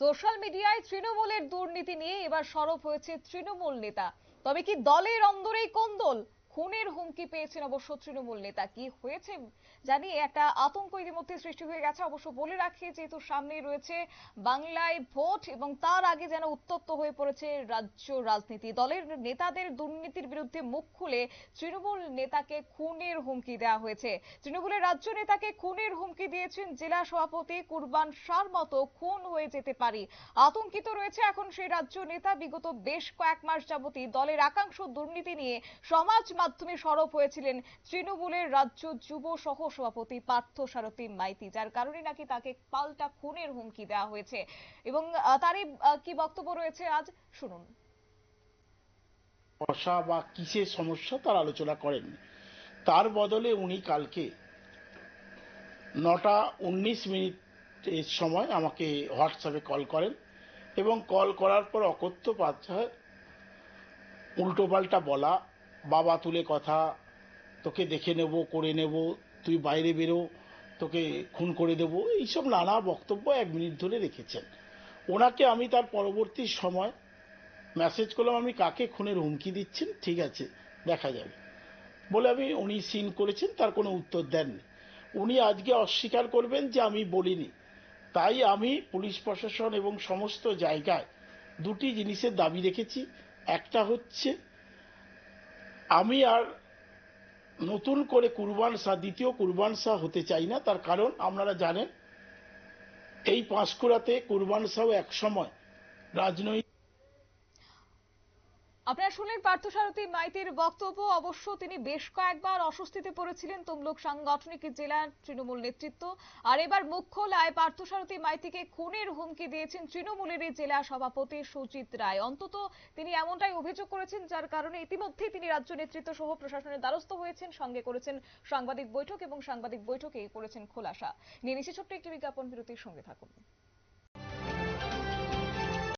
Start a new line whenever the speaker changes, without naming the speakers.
Social মিডিয়ায় তৃণমূলের দুর্নীতি নিয়ে এবার সরব হয়েছে তৃণমূল নেতা। তবে কি দলের অন্দরেই কোন্দল খুনের হুমকি পেয়েছেন অবশ্য তৃণমূল নেতা। কি হয়েছে জানি একটা আতঙ্ক ইতিমধ্যে সৃষ্টি হয়ে গেছে। অবশ্য বলে রাখি, যেহেতু সামনে রয়েছে বাংলায় ভোট এবং তার আগে যেন উত্তপ্ত হয়ে পড়েছে রাজ্য রাজনীতি। দলের নেতাদের দুর্নীতির বিরুদ্ধে মুখ খুলে তৃণমূল নেতাকে খুনের হুমকি দেওয়া হয়েছে। তৃণমূলের রাজ্য নেতাকে খুনের হুমকি দিয়েছেন জেলা সভাপতি কুরবান শাহর মতো খুন হয়ে যেতে পারি। আতঙ্কিত রয়েছে এখন সেই রাজ্য নেতা। বিগত বেশ কয়েক মাস যাবতী দলের একাংশ দুর্নীতি নিয়ে সমাজ মাধ্যমে সরব হয়েছিলেন তৃণমূলের রাজ্য যুব সহ সভাপতি পার্থ সারথী মাইতি, যার কারণে নাকি তাকে পাল্টা খুনের হুমকি দেওয়া হয়েছে। এবং তারই কি বক্তব্য রয়েছে আজ? শুনুন।
বসা বা কিসের সমস্যা তার আলোচনা করেননি তার বদলে উনি কালকে নটা উনিশ মিনিটের সময় আমাকে হোয়াটসঅ্যাপে কল করেন এবং কল করার পর অকথ্য পাচ্ছায় উল্টোপাল্টা বলা বাবা তুলে কথা, তোকে দেখে নেব, করে নেব, তুই বাইরে বেরো, তোকে খুন করে দেব, এইসব নানা বক্তব্য এক মিনিট ধরে রেখেছেন। ওনাকে আমি তার পরবর্তী সময় মেসেজ করলাম, আমি কাকে খুনের হুমকি দিচ্ছেন? ঠিক আছে, দেখা যাবে। বলে আমি, উনি সিন করেছেন, তার কোনো উত্তর দেননি। উনি আজকে অস্বীকার করবেন যে আমি বলিনি। তাই আমি পুলিশ প্রশাসন এবং সমস্ত জায়গায় দুটি জিনিসের দাবি রেখেছি। একটা হচ্ছে আমি আর নতুন করে কুরবান শাহ দ্বিতীয় কুরবান শাহ হতে চাই না, তার কারণ আপনারা জানেন, এই পাঁশকুড়াতে কুরবান শাহ এক সময় রাজনৈতিক
শুনলেন পার্থসারথী মাইতির বক্তব্য। অবশ্য তিনি বেশ কয়েকবার অস্বস্তিতে পড়েছিলেন তমলুক সাংগঠনিক জেলার তৃণমূল নেতৃত্ব। আর এবার মুখ খোলায় পার্থসারথী মাইতিকে খুনের হুমকি দিয়েছেন তৃণমূলেরই জেলা সভাপতি সুজিত রায়। অন্তত তিনি এমনটাই অভিযোগ করেছেন যার কারণে ইতিমধ্যেই তিনি রাজ্য নেতৃত্ব সহ প্রশাসনের দ্বারস্থ হয়েছেন। সঙ্গে করেছেন সাংবাদিক বৈঠক এবং সাংবাদিক বৈঠকে করেছেন খোলাসা। নিয়ে নিচ্ছে ছোট্ট একটি বিজ্ঞাপন, বিরতির সঙ্গে থাকুন।